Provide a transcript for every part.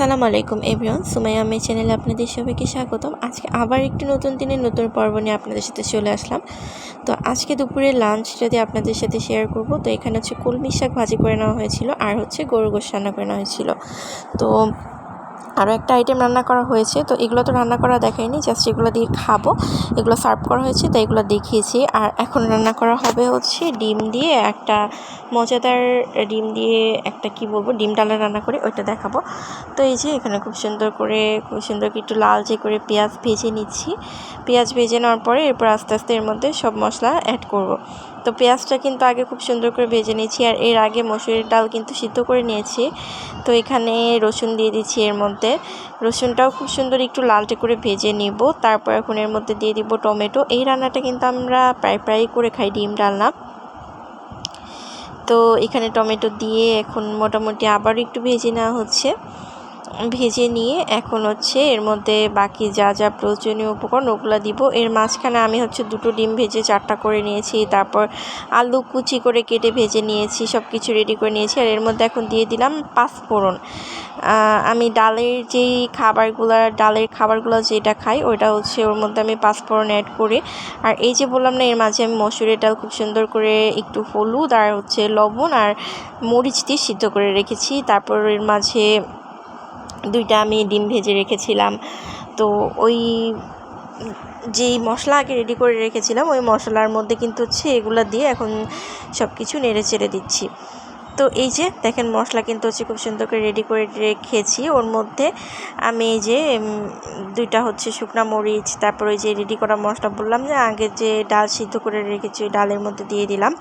আসসালামু আলাইকুম এভরিওয়ান। সুমাইয়া আমি চ্যানেলে আপনাদের সবাইকে স্বাগতম। আজকে আবার একটি নতুন দিনের নতুন পর্ব নিয়ে আপনাদের সাথে চলে আসলাম। তো আজকে দুপুরে লাঞ্চ যদি আপনাদের সাথে শেয়ার করব। তো এখানে হচ্ছে কলমি শাক ভাজি করে নেওয়া হয়েছিল আর হচ্ছে গরু গোশ রান্না করে নেওয়া হয়েছিল। তো আরও একটা আইটেম রান্না করা হয়েছে। তো এগুলো তো রান্না করা দেখায়নি জাস্ট এগুলো দিয়ে খাব। এগুলো সার্ভ করা হয়েছে তাই এগুলো দেখিয়েছি। আর এখন রান্না করা হবে হচ্ছে ডিম দিয়ে একটা মজাদার ডিম দিয়ে একটা কি বলব, ডিম ডালা রান্না করে ওইটা দেখাবো। তো এই যে এখানে খুব সুন্দর করে, খুব সুন্দর একটু লালচে করে পেঁয়াজ ভেজে নিচ্ছি। পেঁয়াজ ভেজে নেওয়ার পরে এরপর আস্তে আস্তে এর মধ্যে সব মশলা অ্যাড করব। তো পেঁয়াজটা কিন্তু আগে খুব সুন্দর করে ভেজে নিয়েছি আর এর আগে মসুরির ডাল কিন্তু সিদ্ধ করে নিয়েছি। তো এখানে রসুন দিয়ে দিচ্ছি এর মধ্যে। রসুনটাও খুব সুন্দর একটু লালটে করে ভেজে নিব। তারপর এখন এর মধ্যে দিয়ে দিব টমেটো। এই রান্নাটা কিন্তু আমরা প্রায় প্রায় করে খাই ডিম রান্না। তো এখানে টমেটো দিয়ে এখন মোটামুটি আবার একটু ভেজে নেওয়া হচ্ছে। ভেজে নিয়ে এখন হচ্ছে এর মধ্যে বাকি যা যা প্রয়োজনীয় উপকরণ ওগুলো দিব। এর মাঝখানে আমি হচ্ছে দুটো ডিম ভেজে চারটা করে নিয়েছি, তারপর আলু কুচি করে কেটে ভেজে নিয়েছি সব কিছু রেডি করে নিয়েছি। আর এর মধ্যে এখন দিয়ে দিলাম পাঁচফোড়ন। আমি ডালের যেই খাবারগুলো, ডালের খাবারগুলো যেটা খাই, ওইটা হচ্ছে ওর মধ্যে আমি পাঁচফোড়ন অ্যাড করে। আর এই যে বললাম না, এর মাঝে আমি মসুরের ডাল খুব সুন্দর করে একটু হলুদ আর হচ্ছে লবণ আর মরিচ দিয়ে সিদ্ধ করে রেখেছি। তারপর এর মাঝে দুইটা আমি ডিম ভেজে রেখেছিলাম। তো ওই যেই মশলা আগে রেডি করে রেখেছিলাম, ওই মশলার মধ্যে কিন্তু হচ্ছে এগুলো দিয়ে এখন সব কিছু নেড়ে চেড়ে দিচ্ছি। তো এই যে দেখেন মশলা কিন্তু হচ্ছে খুব সুন্দর করে রেডি করে রেখেছি। ওর মধ্যে আমি এই যে দুইটা হচ্ছে শুকনা মরিচ, তারপর ওই যে রেডি করা মশলা বললাম যে আগে যে ডাল সিদ্ধ করে রেখেছি, ওই ডালের মধ্যে দিয়ে দিলাম।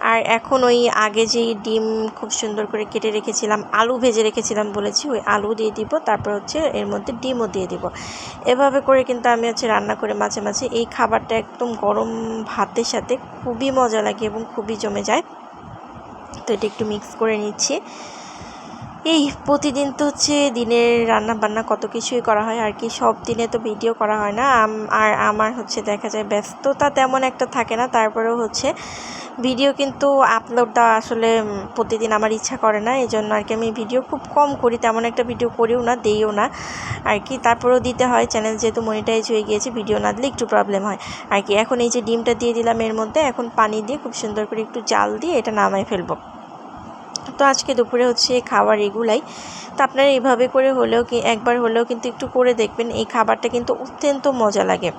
আর এখন ওই আগে যেই ডিম খুব সুন্দর করে কেটে রেখেছিলাম, আলু ভেজে রেখেছিলাম বলেছি, ওই আলু দিয়ে দিব, তারপর হচ্ছে এর মধ্যে ডিমও দিয়ে দিব। এভাবে করে কিন্তু আমি হচ্ছে রান্না করে মাঝে মাঝে এই খাবারটা একদম গরম ভাতের সাথে খুবই মজা লাগে এবং খুবই জমে যায়। তো এটা একটু মিক্স করে নিচ্ছি। এই প্রতিদিন তো হচ্ছে দিনের রান্না বান্না কত কিছুই করা হয়, আর কি সব দিনে তো ভিডিও করা হয় না। আর আমার হচ্ছে দেখা যায় ব্যস্ততা তেমন একটা থাকে না, তারপরেও হচ্ছে ভিডিও কিন্তু আপলোড দেওয়া আসলে প্রতিদিন আমার ইচ্ছা করে না। এই জন্য আর কি আমি ভিডিও খুব কম করি, তেমন একটা ভিডিও করিও না, দিইও না। আর কি তারপরেও দিতে হয় চ্যানেল যেহেতু মনিটাইজ হয়ে গিয়েছে, ভিডিও না দিলে একটু প্রবলেম হয়। আর কি এখন এই যে ডিমটা দিয়ে দিলাম এর মধ্যে, এখন পানি দিয়ে খুব সুন্দর করে একটু জাল দিয়ে এটা নামাই ফেলব। তো আজকে দুপুরে হচ্ছে খাবার এগুলাই। তো আপনারা এইভাবে করে হলেও কি, একবার হলেও কিন্তু একটু করে দেখবেন, এই খাবারটা কিন্তু অত্যন্ত মজা লাগে।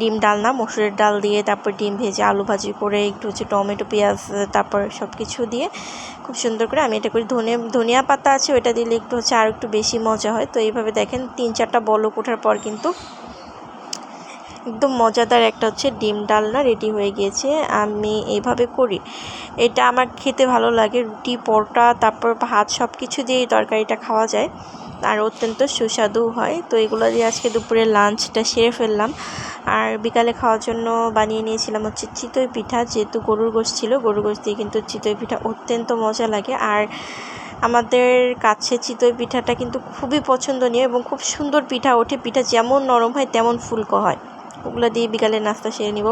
ডিম ডাল না মসুরের ডাল দিয়ে, তারপর ডিম ভেজে, আলু ভাজি করে, একটু হচ্ছে টমেটো, পেঁয়াজ, তারপর সব কিছু দিয়ে খুব সুন্দর করে আমি এটা করি। ধনে, ধনিয়া পাতা আছে, ওইটা দিলে একটু হচ্ছে আর একটু বেশি মজা হয়। তো এইভাবে দেখেন, তিন চারটা বলক ওঠার পর কিন্তু একদম মজাদার একটা হচ্ছে ডিম ডালনা রেডি হয়ে গিয়েছে। আমি এইভাবে করি। এটা আমার খেতে ভালো লাগে। রুটি, পরোটা, তারপর ভাত সব কিছু দিয়েই তরকারিটা খাওয়া যায়। আর অত্যন্ত সুস্বাদু হয়। তো এগুলো দিয়ে আজকে দুপুরে লাঞ্চটা সেরে ফেললাম। আর বিকালে খাওয়ার জন্য বানিয়ে নিয়েছিলাম হচ্ছে চিতই পিঠা। যেহেতু গরুর গোশ ছিল, গরুর গোশ দিয়ে কিন্তু চিতই পিঠা অত্যন্ত মজা লাগে। আর আমাদের কাছে চিতই পিঠাটা কিন্তু খুবই পছন্দনীয় এবং খুব সুন্দর পিঠা ওঠে। পিঠা যেমন নরম হয়, তেমন ফুলকো হয়। ওগুলো দিয়ে বিকালে নাস্তা সেরে নিব।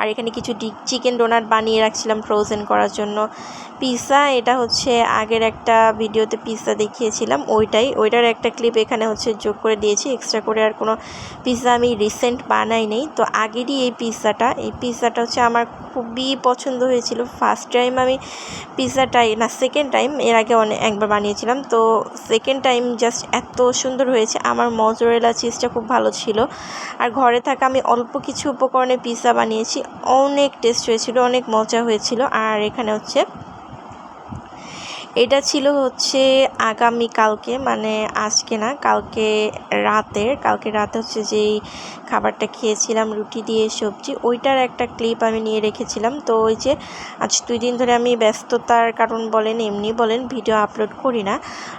আর এখানে কিছু চিকেন ডোনাট বানিয়ে রাখছিলাম ফ্রোজেন করার জন্য। পিৎজা, এটা হচ্ছে আগের একটা ভিডিওতে পিৎজা দেখিয়েছিলাম, ওইটাই। ওইটার একটা ক্লিপ এখানে হচ্ছে যোগ করে দিয়েছি এক্সট্রা করে আর কোনো পিৎজা আমি রিসেন্ট বানাই নেই। তো আগেরই এই পিৎজাটা এই পিৎজাটা হচ্ছে আমার খুবই পছন্দ হয়েছিল। ফার্স্ট টাইম আমি পিৎজাটাই না সেকেন্ড টাইম এর আগে অনেক একবার বানিয়েছিলাম। তো সেকেন্ড টাইম জাস্ট এত সুন্দর হয়েছে। আমার মজরেলা চিজটা খুব ভালো ছিল। আর ঘরে থাকা আমি অল্প কিছু উপকরণে পিৎজা বানিয়েছি। অনেক টেস্ট হয়েছিল, অনেক মজা হয়েছিল। আর এখানে হচ্ছে এটা ছিল হচ্ছে আগামী কালকে মানে আজকে না, কালকে রাতের, কালকে রাতে হচ্ছে যেই খাবারটা খেয়েছিলাম, রুটি দিয়ে সবজি, ওইটার একটা ক্লিপ আমি নিয়ে রেখেছিলাম। তো ওই যে আজ দুই দিন ধরে আমি ব্যস্ততার কারণ বলেন, এমনি বলেন ভিডিও আপলোড করি না।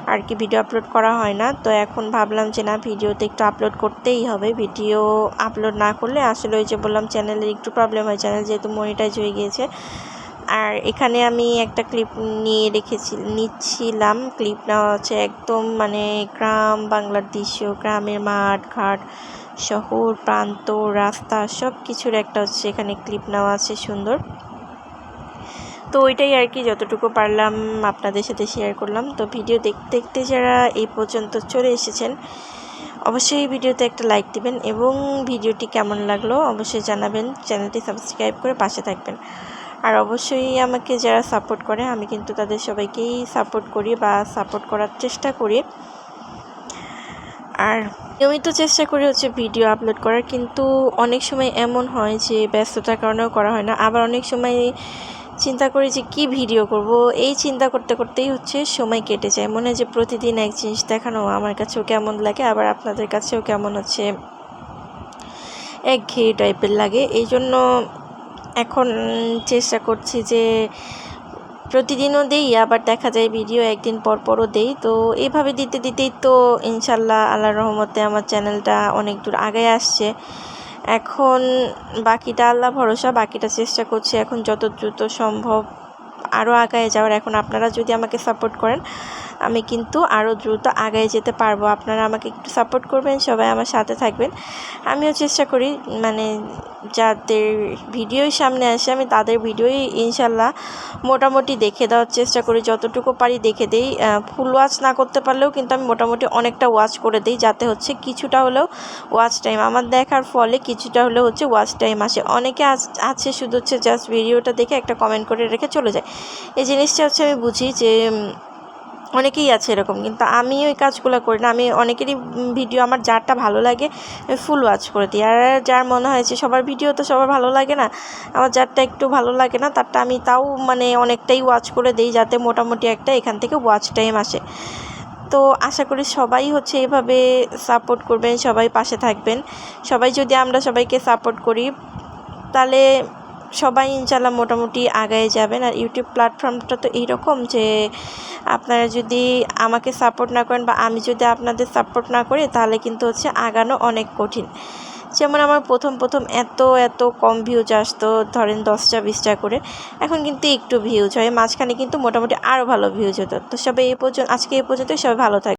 আর কি ভিডিও আপলোড করা হয় না। তো এখন ভাবলাম যে না ভিডিওতে একটু আপলোড করতেই হবে। ভিডিও আপলোড না করলে আসলে ওই যে বললাম চ্যানেলের একটু প্রবলেম হয়। চ্যানেল যেহেতু মনিটাইজ হয়ে গিয়েছে আর এখানে আমি একটা ক্লিপ নিয়ে রেখেছি, নিচ্ছিলাম। ক্লিপ নেওয়া হচ্ছে একদম মানে গ্রাম বাংলার দৃশ্য, গ্রামের মাঠ, ঘাট, শহর, প্রান্ত, রাস্তা সব কিছুর একটা হচ্ছে এখানে ক্লিপ নেওয়া আছে সুন্দর। তো ওইটাই আর কি যতটুকু পারলাম আপনাদের সাথে শেয়ার করলাম। তো ভিডিও দেখতে দেখতে যারা এই পর্যন্ত চলে এসেছেন, অবশ্যই ভিডিওতে একটা লাইক দিবেন এবং ভিডিওটি কেমন লাগল অবশ্যই জানাবেন। চ্যানেলটি সাবস্ক্রাইব করে পাশে থাকবেন। আর অবশ্যই আমাকে যারা সাপোর্ট করে, আমি কিন্তু তাদের সবাইকেই সাপোর্ট করি বা সাপোর্ট করার চেষ্টা করি। আর নিয়মিত চেষ্টা করি হচ্ছে ভিডিও আপলোড করার, কিন্তু অনেক সময় এমন হয় যে ব্যস্ততার কারণেও করা হয় না। আবার অনেক সময় চিন্তা করি যে কি ভিডিও করব? এই চিন্তা করতে করতেই হচ্ছে সময় কেটে যায়। মনে হয় যে প্রতিদিন এক জিনিস দেখানো আমার কাছেও কেমন লাগে, আবার আপনাদের কাছেও কেমন হচ্ছে এক একঘেয়ে টাইপের লাগে। এই জন্য এখন চেষ্টা করছি যে প্রতিদিনও দেই, আবার দেখা যায় ভিডিও একদিন পর পরও দেই। তো এইভাবে দিতে দিতেই তো ইনশাল্লাহ আল্লাহ রহমতে আমার চ্যানেলটা অনেক দূর আগে আসছে। এখন বাকিটা আল্লাহ ভরসা, বাকিটা চেষ্টা করছি এখন যত দ্রুত সম্ভব আরও আগায় যাওয়ার। এখন আপনারা যদি আমাকে সাপোর্ট করেন আমি কিন্তু আরও দ্রুত আগায় যেতে পারব। আপনারা আমাকে একটু সাপোর্ট করবেন, সবাই আমার সাথে থাকবেন। আমিও চেষ্টা করি মানে যাদের ভিডিওই সামনে আসে, আমি তাদের ভিডিওই ইনশাল্লাহ মোটামুটি দেখে দেওয়ার চেষ্টা করি। যতটুকু পারি দেখে দিই। ফুল ওয়াচ না করতে পারলেও কিন্তু আমি মোটামুটি অনেকটা ওয়াচ করে দিই, যাতে হচ্ছে কিছুটা হলেও ওয়াচ টাইম আমার দেখার ফলে কিছুটা হলেও হচ্ছে ওয়াচ টাইম আসে। অনেকে আছে শুধু হচ্ছে জাস্ট ভিডিওটা দেখে একটা কমেন্ট করে রেখে চলে যায়। এই জিনিসটা হচ্ছে আমি বুঝি যে অনেকেই আছে এরকম, কিন্তু আমি ওই কাজগুলো করি না। আমি অনেকেরই ভিডিও আমার যারটা ভালো লাগে ফুল ওয়াচ করে দিই। আর যার মনে হয় যে সবার ভিডিও তো সবার ভালো লাগে না, আমার যারটা একটু ভালো লাগে না, তারটা আমি তাও মানে অনেকটাই ওয়াচ করে দিই যাতে মোটামুটি একটা এখান থেকে ওয়াচ টাইম আসে। তো আশা করি সবাই হচ্ছে এভাবে সাপোর্ট করবেন, সবাই পাশে থাকবেন। সবাই যদি আমরা সবাইকে সাপোর্ট করি, তাহলে সবাই ইনশাল্লাহ মোটামুটি আগায় যাবেন। আর ইউটিউব প্ল্যাটফর্মটা তো এইরকম যে আপনারা যদি আমাকে সাপোর্ট না করেন বা আমি যদি আপনাদের সাপোর্ট না করি, তাহলে কিন্তু হচ্ছে আগানো অনেক কঠিন। যেমন আমার প্রথম প্রথম এত এত কম ভিউজ আসতো, ধরেন দশটা, বিশটা করে। এখন কিন্তু একটু ভিউজ হয়, মাঝখানে কিন্তু মোটামুটি আরও ভালো ভিউজ হতো। তো সবাই এই পর্যন্ত, আজকে এই পর্যন্তই, সবাই ভালো থাকে